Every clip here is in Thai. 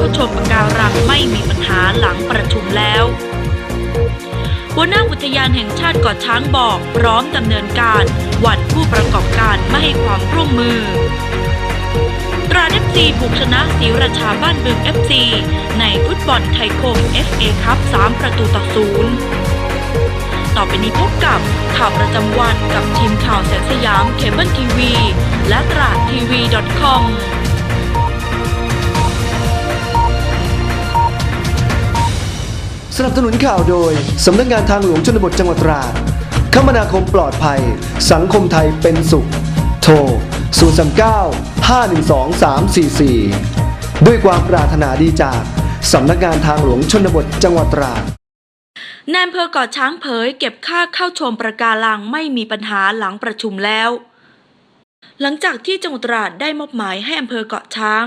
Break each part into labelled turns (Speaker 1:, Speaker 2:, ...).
Speaker 1: เก็บค่าเข้าชมปะการังไม่มีปัญหาหลังประชุมแล้วหัวหน้าอุทยานแห่งชาติเกาะช้างบอก พร้อมดำเนินการหวั่นผู้ประกอบการไม่ให้ความร่วมมือ ตราเอฟซีบุกชนะศรีราชาบ้านบึงเอฟซีในฟุตบอลไทยคม FA คัพ3ประตูต่อศูนย์ต่อไปนี้พบกับข่าวประจำวันกับทีมข่าวแสงสยามเคเบิลทีวีและตราดทีวี .com
Speaker 2: นับสนุนข่าวโดย สำนักงานทางหลวงชนบทจังหวัดตราดคมนาคมปลอดภัย สังคมไทยเป็นสุข โทร 039 512 344 ด้วยความปรารถนาดีจาก สำนักงานทางหลวงชนบทจังหวัดตราด
Speaker 1: นายอำเภอเกาะช้างเผย เก็บค่าเข้าชมประการังไม่มีปัญหาหลังประชุมแล้ว หลังจากที่จังหวัดตราดได้มอบหมายให้อำเภอเกาะช้าง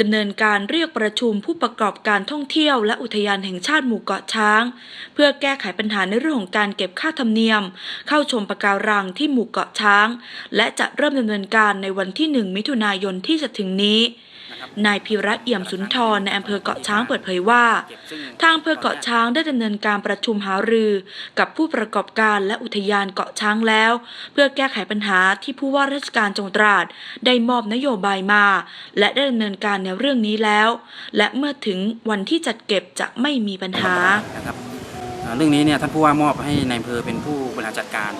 Speaker 1: ดำเนินการเรียกประชุมผู้ประกอบการท่องเที่ยวและอุทยานแห่งชาติหมู่เกาะช้าง เพื่อแก้ไขปัญหาในเรื่องของการเก็บค่าธรรมเนียม เข้าชมปะการังที่หมู่เกาะช้าง และจะเริ่มดำเนินการในวันที่ 1 มิถุนายนที่จะถึงนี้ นายพิระเอี่ยมสุนทรในอำเภอเกาะช้างเปิดเผยว่า ทางอำเภอเกาะช้างได้ดำเนินการประชุมหารือ กับผู้ประกอบการและอุทยานเกาะช้างแล้ว เพื่อแก้ไขปัญหาที่ผู้ว่าราชการจังหวัดตราดได้มอบนโยบายมา และได้ดำเนินการในเรื่องนี้แล้ว และเมื่อถึงวันที่จัดเก็บจะไม่มีปัญหา
Speaker 3: นะครับเอ่อเรื่องนี้เนี่ยท่านผู้ว่ามอบให้ในายอำเภอเป็นผู้บริหารจัดการ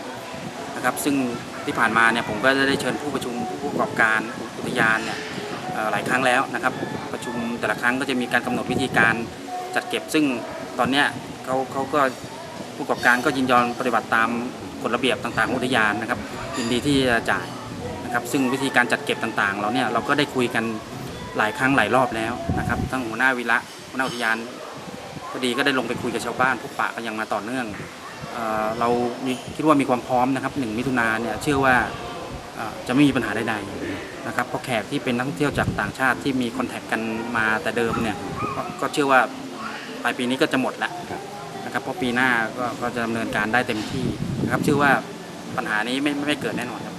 Speaker 3: นะครับ ซึ่งที่ผ่านมาเนี่ยผมก็ได้เชิญผู้ประชุมผู้ประกอบการอุทยานเนี่ยเอ่อ หลายครั้งแล้วนะครับ ประชุมแต่ละครั้งก็จะมีการกำหนดวิธีการจัดเก็บ ซึ่งตอนนี้เขาเขาก็ผู้ประกอบการก็ยินยอมปฏิบัติตามกฎระเบียบต่างๆอุทยานนะครับยินดีที่จะจ่ายนะครับ ซึ่งวิธีการจัดเก็บต่างๆ เราเนี่ยเราก็ได้คุยกันหลายครั้งหลายรอบแล้วนะครับทั้งหัวหน้าวิระหัวหน้าอุทยานพอดีก็ได้ลงไปคุยกับชาวบ้านพบปะกันอย่างมาต่อเนื่องเอเรามีคิดว่ามีความพร้อมนะครับหนึ่งมิถุนาเนี่ยเชื่อว่า จะไม่มีปัญหาใดๆนะครับเพราะแขกที่เป็นนักท่องเที่ยวจากต่างชาติที่มีคอนแทคกันมาแต่เดิมเนี่ยก็ก็เชื่อว่าปลายปีนี้ก็จะหมดแล้วนะครับเพราะปีหน้าก็ก็จะดำเนินการได้เต็มที่นะครับเชื่อว่าปัญหานี้ไม่ไม่เกิดแน่นอนครับ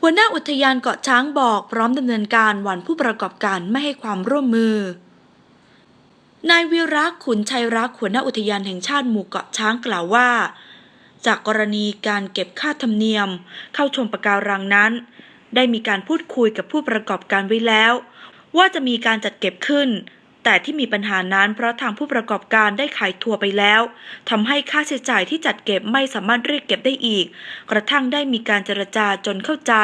Speaker 1: หัวหน้าอุทยานเกาะช้างบอกพร้อมดำเนินการหวันผู้ประกอบการไม่ให้ความร่วมมือ นายวิรักขุนชัยรักหัวหน้าอุทยานแห่งชาติหมู่เกาะช้างกล่าวว่า จากกรณีการเก็บค่าธรรมเนียม เข้าชมปะการังนั้น ได้มีการพูดคุยกับผู้ประกอบการไว้แล้ว ว่าจะมีการจัดเก็บขึ้น แต่ที่มีปัญหานั้นเพราะทางผู้ประกอบการได้ขายทัวร์ไปแล้วทำให้ค่าใช้จ่ายที่จัดเก็บไม่สามารถเรียกเก็บได้อีก กระทั่งได้มีการเจรจาจนเข้าใจ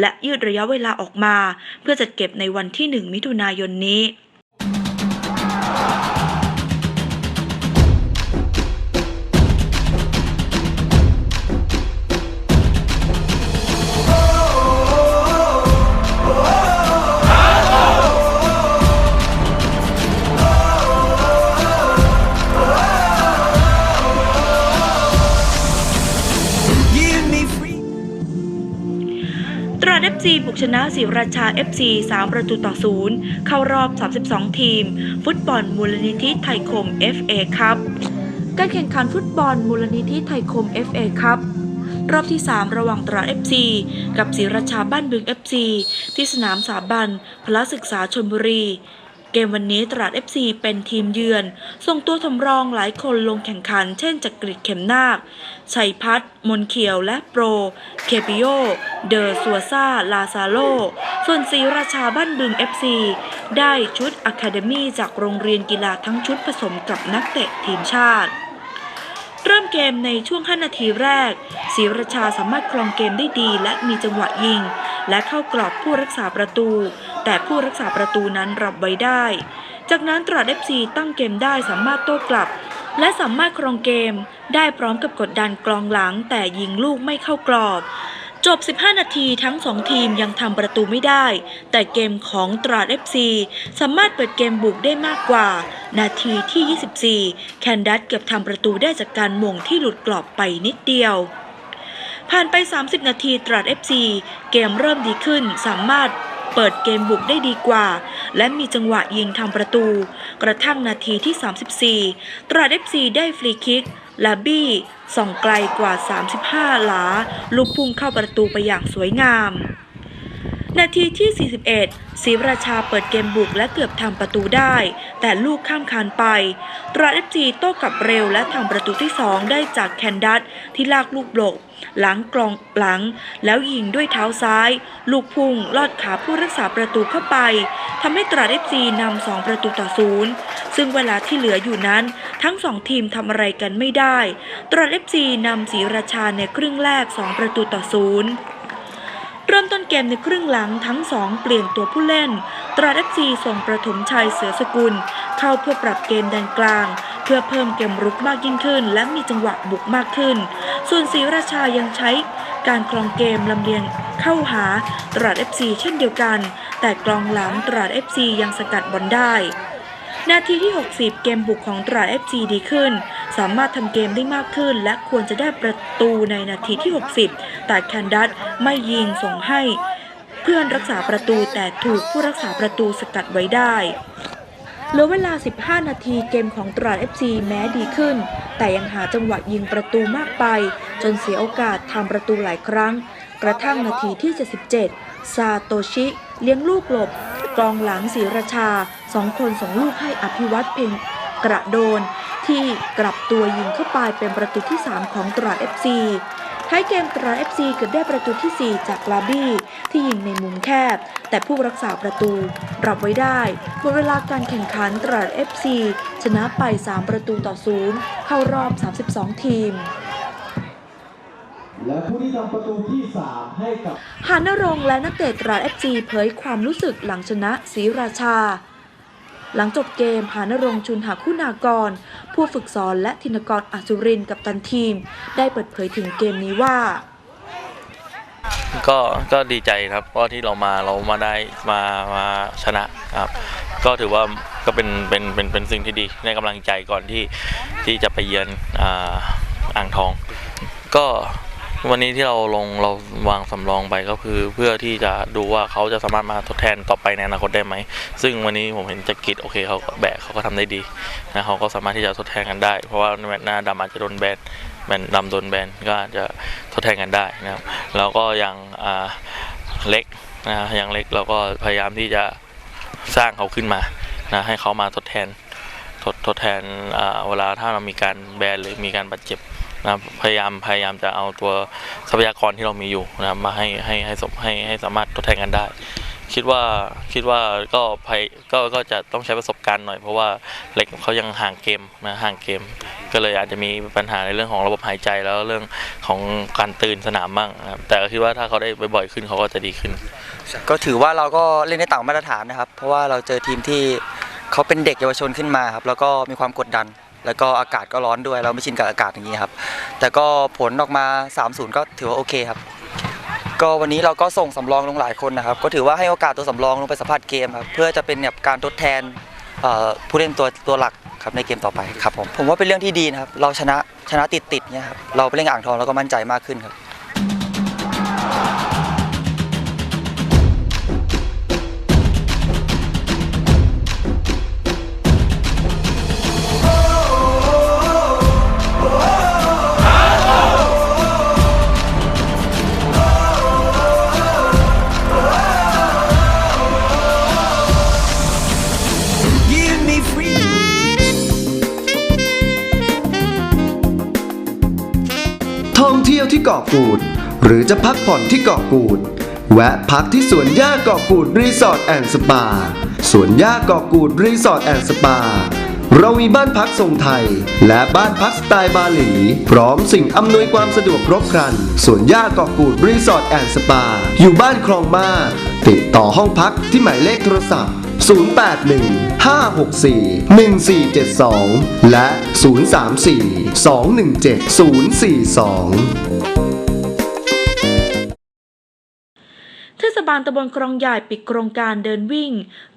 Speaker 1: และยืดระยะเวลาออกมา เพื่อจัดเก็บในวันที่ 1 มิถุนายนนี้ FC บุกชนะศรีราชา FC 3 ประตูต่อศูนย์เข้ารอบ 32 ทีม ฟุตบอลมูลนิธิไทยคม FA ครับการแข่งขันฟุตบอลมูลนิธิไทยคม FA ครับรอบที่ 3 ระหว่างตราด FC กับศรีราชาบ้านบึง FC ที่สนามสาบันพละศึกษาชนบุรี เกมวันนี้ตราด FC เป็นทีมเยือน ส่งตัวทำรองหลายคนลงแข่งขัน เช่นจักริดเข็มนาค ชัยพัฒน์มนเขียวและโปร เคปิโย เดอซัวซาลาซาโล ส่วนศรีราชาบ้านบึง FC ได้ชุดอะคาเดมี่จากโรงเรียนกีฬาทั้งชุดผสมกับนักเตะทีมชาติเริ่มเกมในช่วง 5 นาทีแรกศรีราชาสามารถครองเกมได้ดีและมีจังหวะยิง และเข้ากรอบผู้รักษาประตู แต่ผู้รักษาประตูนั้นรับไว้ได้ จากนั้นตราด FC ตั้งเกมได้สามารถโต้กลับ และสามารถครองเกม ได้พร้อมกับกดดันกลองหลัง แต่ยิงลูกไม่เข้ากรอบจบ 15 นาทีทั้ง 2 ทีมยังทำประตูไม่ได้ แต่เกมของตราด FC สามารถเปิดเกมบุกได้มากกว่า นาทีที่ 24 แคนดัตเกือบทำประตูได้จากการมงที่หลุดกรอบไปนิดเดียว ผ่านไป 30 นาทีตราด FC เกมเริ่มดีขึ้นสามารถเปิดเกมบุกได้ดีกว่า และมีจังหวะยิงทำประตู กระทั่งนาทีที่ 34 ตราด FC ได้ฟรีคิกลาบี้ส่องไกลกว่า 35 หลา ลูกพุ่งเข้าประตูไปอย่างสวยงาม นาทีที่ 41ศรีราชาเปิดเกมบุกและเกือบทำประตูได้ แต่ลูกข้ามคานไป ตราเอฟจีโต้กลับเร็วและทำประตูที่ 2 ได้จากแคนดัตที่ลากลูกหลบหลังกลองหลัง แล้วยิงด้วยเท้าซ้าย ลูกพุ่งลอดขาผู้รักษาประตูเข้าไปทำให้ตราเอฟซีนำสองประตูต่อศูนย์ซึ่งเวลาที่เหลืออยู่นั้น ทั้งสองทีมทำอะไรกันไม่ได้ ตราเอฟซีนำศรีราชาในครึ่งแรก 2 ประตูต่อศูนย์ ริ่มต้นเกมในครึ่งหลังทั้งสองเปลี่ยนตัวผู้เล่น ตราดเอฟซีส่งประถมชัยเสือสกุล เข้าเพื่อปรับเกมแดนกลาง เพื่อเพิ่มเกมรุกมากยิ่งขึ้น และมีจังหวะบุกมากขึ้น ส่วนศรีราชายังใช้การคลองเกมลำเลียงเข้าหาตราดเอฟซีเช่นเดียวกัน แต่กลองหลังตราดเอฟซียังสกัดบอลได้ นาทีที่ 60 เกมบุกของตราด FG ดีขึ้น สามารถทำเกมได้มากขึ้น และควรจะได้ประตูในนาทีที่ 60 แต่แคนดัตไม่ยิงส่งให้ เพื่อนรักษาประตูแต่ถูกผู้รักษาประตูสกัดไว้ได้เหลือเวลา 15 นาทีเกมของตราด FC แม้ดีขึ้น แต่ยังหาจังหวะยิงประตูมากไป จนเสียโอกาสทำประตูหลายครั้ง กระทั่งนาทีที่ 77 ซาโตชิ เลี้ยงลูกหลบ กองหลังศรีราชาสองคนส่งลูกให้อภิวัตเพ็งกระโดน ที่กลับตัวยิงเข้าไปเป็นประตูที่ 3 ของตราด FC ท้ายเกมตราด FC เกือบได้ประตูที่ 4 จากลาบี้ที่ยิงในมุมแคบ แต่ผู้รักษาประตูรับไว้ได้หมดเวลาการแข่งขันตราด FC ชนะไป 3 ประตูต่อศูนย์เข้ารอบ 32 ทีม
Speaker 2: และผู้ที่ทำประตูที่ 3 ให้กับ
Speaker 1: หานรงค์และนักเตะตราเอฟซีเผยความรู้สึกหลังชนะศรีราชา หลังจบเกมหานรงค์ชุนหาคุณากร ผู้ฝึกสอนและธินกรอัสุรินทร์กับตันทีม ได้เปิดเผยถึงเกมนี้ว่า
Speaker 4: ก็ก็ดีใจครับเพราะที่เรามาเรามาได้มามาชนะครับ ก็ถือว่าก็เป็นเป็นเป็นเป็นสิ่งที่ดีในกำลังใจก่อนที่ที่จะไปเยือนอ่าอ่างทอง ก็ วันนี้ที่เราลงเราวางสำรองไปก็คือเพื่อที่จะดูว่าเขาจะสามารถมาทดแทนต่อไปในอนาคตได้ไหม ซึ่งวันนี้ผมเห็นจักริดโอเคเขาก็แบกเขาก็ทำได้ดีนะเขาก็สามารถที่จะทดแทนกันได้ เพราะว่าแมตช์หน้าดำอาจจะโดนแบนแบนดำโดนแบนก็จะทดแทนกันได้นะครับแล้วก็ยังอ่าเล็กนะยังเล็กเราก็พยายามที่จะสร้างเขาขึ้นมานะให้เขามาทดแทนทดทดแทนอ่าเวลาถ้าเรามีการแบนหรือมีการบาดเจ็บ นะครับพยายามพยายามจะเอาตัวทรัพยากรที่เรามีอยู่นะครับมาให้ให้ให้สมให้ให้สามารถทดแทนกันได้ คิดว่าคิดว่าก็พยก็ก็จะต้องใช้ประสบการณ์หน่อย เพราะว่าเล็กเขายังห่างเกมนะห่างเกม ก็เลยอาจจะมีปัญหาในเรื่องของระบบหายใจแล้วเรื่องของการตื่นสนามบ้างนะครับแต่ก็คิดว่าถ้าเขาได้บ่อยๆขึ้นเขาก็จะดีขึ้น
Speaker 5: ก็ถือว่าเราก็เล่นได้ต่างมาตรฐานนะครับ เพราะว่าเราเจอทีมที่เขาเป็นเด็กเยาวชนขึ้นมาครับแล้วก็มีความกดดัน แล้วก็อากาศก็ร้อนด้วย เราไม่ชินกับอากาศอย่างนี้ครับ แต่ก็ผลออกมา 3-0 ก็ถือว่าโอเคครับ ก็วันนี้เราก็ส่งสำรองลงหลายคนนะครับ ก็ถือว่าให้โอกาสตัวสำรองลงไปสัมผัสเกมครับ เพื่อจะเป็นแบบการทดแทนผู้เล่นตัวตัวหลักครับในเกมต่อไปครับผม ผมว่าเป็นเรื่องที่ดีนะครับ เราชนะชนะติดติดเนี่ยครับ เราไปเล่นอ่างทองเราก็มั่นใจมากขึ้นครับ
Speaker 2: เที่ยวที่เกาะกูด หรือจะพักผ่อนที่เกาะกูด แวะพักที่สวนหญ้าเกาะกูดรีสอร์ทแอนด์สปา สวนหญ้าเกาะกูดรีสอร์ทแอนด์สปา เรามีบ้านพักทรงไทย และบ้านพักสไตล์บาหลี พร้อมสิ่งอำนวยความสะดวกครบครัน สวนหญ้าเกาะกูดรีสอร์ทแอนด์สปา อยู่บ้านคลองมาติดต่อห้องพักที่หมายเลขโทรศัพท์ 081 564 1472 และ 034 217 042
Speaker 1: เทศบาลตำบลครองใหญ่ปิดโครงการเดินวิ่ง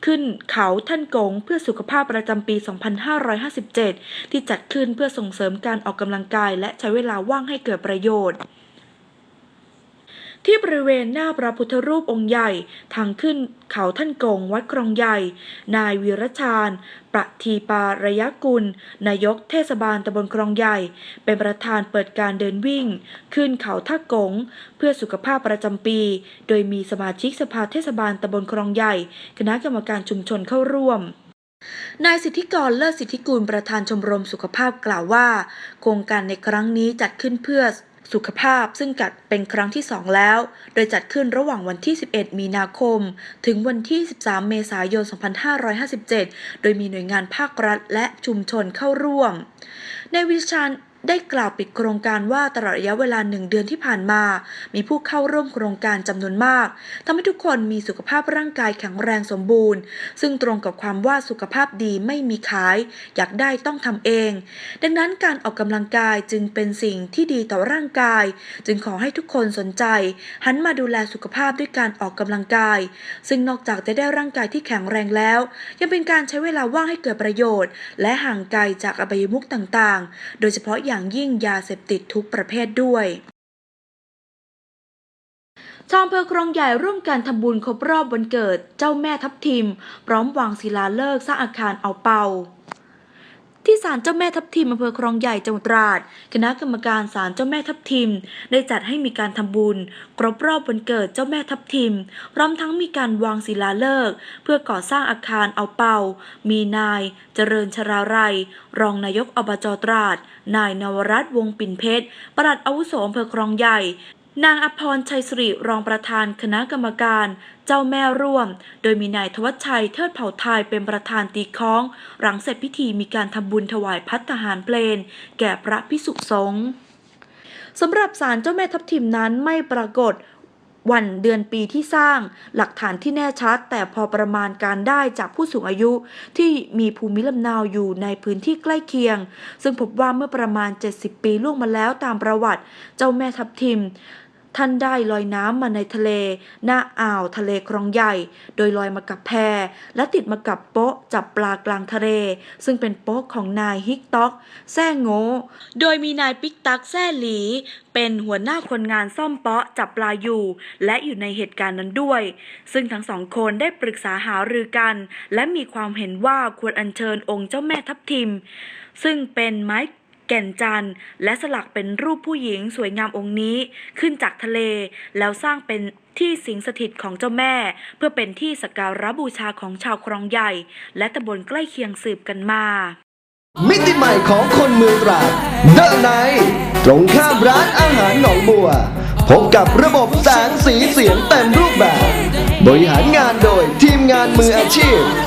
Speaker 1: ขึ้นเขาท่านกงเพื่อสุขภาพประจำปี 2557 ที่จัดขึ้นเพื่อส่งเสริมการออกกำลังกายและใช้เวลาว่างให้เกิดประโยชน์ ที่บริเวณหน้าพระพุทธรูปองค์ใหญ่ทางขึ้นเขาท่านกงวัดครองใหญ่ นายวีรชาญ ประทีปาระยะกุล นายกเทศบาลตำบลครองใหญ่ เป็นประธานเปิดการเดินวิ่ง ขึ้นเขาท่ากง เพื่อสุขภาพประจำปี โดยมีสมาชิกสภาเทศบาลตำบลครองใหญ่ คณะกรรมการชุมชนเข้าร่วมนายสิทธิกรเลิศสิทธิกุลประธานชมรมสุขภาพกล่าวว่า โครงการในครั้งนี้จัดขึ้นเพื่อ สุขภาพซึ่งจัดเป็นครั้งที่ 2 แล้ว โดยจัดขึ้นระหว่างวันที่ 11 มีนาคม ถึงวันที่ 13 เมษายน 2557 โดยมีหน่วยงานภาครัฐและชุมชนเข้าร่วม ในวิชาน ได้กล่าวปิดโครงการว่าตลอดระยะเวลาหนึ่งเดือนที่ผ่านมา มีผู้เข้าร่วมโครงการจำนวนมากทำให้ทุกคนมีสุขภาพร่างกายแข็งแรงสมบูรณ์ ซึ่งตรงกับความว่าสุขภาพดีไม่มีขาย อยากได้ต้องทำเอง ดังนั้นการออกกำลังกายจึงเป็นสิ่งที่ดีต่อร่างกาย จึงขอให้ทุกคนสนใจ หันมาดูแลสุขภาพด้วยการออกกำลังกาย ซึ่งนอกจากจะได้ร่างกายที่แข็งแรงแล้ว ยังเป็นการใช้เวลาว่างให้เกิดประโยชน์ และห่างไกลจากอบายมุขต่างๆ โดยเฉพาะอย่างยิ่งยาเสพติดทุกประเภทด้วยชาวอำเภอครองใหญ่ร่วมกันทำบุญครบรอบวันเกิดเจ้าแม่ทับทิม พร้อมวางศิลาฤกษ์สร้างอาคารเอาเปา ที่ศาลเจ้าแม่ทับทิมอำเภอครองใหญ่จังหวัดตราด คณะกรรมการศาลเจ้าแม่ทับทิม ได้จัดให้มีการทำบุญครบรอบวันเกิดเจ้าแม่ทับทิม พร้อมทั้งมีการวางศิลาฤกษ์เพื่อก่อสร้างอาคารเอาเปามีนาย เจริญชราไรยรองนายกอบจตราด นายนวรัตน์วงปิ่นเพชรปลัดอาวุโสอำเภอครองใหญ่ นางอภรชัยสิริรองประธานคณะกรรมการ เจ้าแม่ร่วม โดยมีนายทวัชชัยเทิดเผ่าไทยเป็นประธานตีคล้อง หลังเสร็จพิธีมีการทำบุญถวายพัฒหารเพลน แก่พระพิสุสงฆ์สำหรับศาลเจ้าแม่ทับทิมนั้นไม่ปรากฏวันเดือนปีที่สร้างหลักฐานที่แน่ชัด แต่พอประมาณการได้จากผู้สูงอายุที่มีภูมิลำเนาอยู่ในพื้นที่ใกล้เคียง ซึ่งพบว่าเมื่อประมาณ 70 ปีล่วงมาแล้วตามประวัติ เจ้าแม่ทับทิม ท่านได้ลอยน้ำมาในทะเล หน้าอ่าวทะเลคลองใหญ่ โดยลอยมากับแพและติดมากับโป๊ะจับปลากลางทะเล ซึ่งเป็นโป๊ะของนายฮิกต็อกแซ่โงโดยมีนายปิกตักแซ่หลี เป็นหัวหน้าคนงานซ่อมเปาะจับปลาอยู่ และอยู่ในเหตุการณ์นั้นด้วย ซึ่งทั้งสองคนได้ปรึกษาหารือกัน และมีความเห็นว่าควรอัญเชิญองค์เจ้าแม่ทับทิม ซึ่งเป็นไม้ แก่นจันทร์ และสลักเป็นรูปผู้หญิงสวยงามองค์นี้ ขึ้นจากทะเลแล้วสร้างเป็นที่สิงสถิตของเจ้าแม่ เพื่อเป็นที่สักการะบูชาของชาวครองใหญ่ และตำบลใกล้เคียงสืบกันมา
Speaker 2: มิติใหม่ของคนเมืองตราดเดอะไนตรงข้ามร้านอาหารหนองบัว พบกับระบบแสงสีเสียงเต็มรูปแบบ บริหารงานโดยทีมงานมืออาชีพ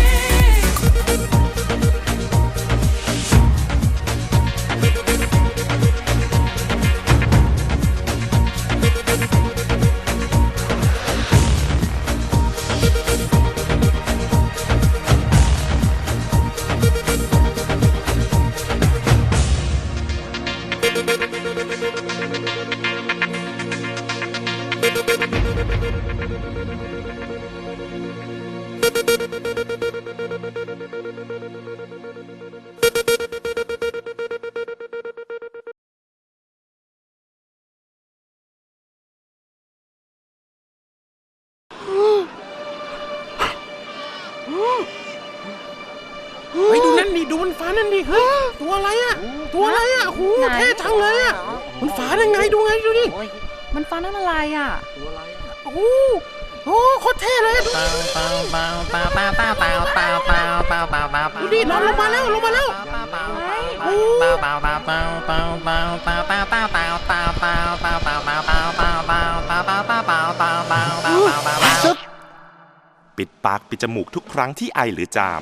Speaker 6: ดูนั่นดิดูมันฟ้านั่นดิเฮ้ยตัวอะไรอะตัวอะไรอะโอ้โห
Speaker 7: ไหน
Speaker 6: เท่จังเลยอะมันฟ้าได้ไงดูไงดูดิ
Speaker 7: มันฟ้านั่นอะไรอะ
Speaker 6: โอ้โหโอ้โคตรเท่เลยดูดูดินอนลงมาแล้วลงมาแล้วโอ้โห
Speaker 8: ปิดปากปิดจมูกทุกครั้งที่ไอหรือจาม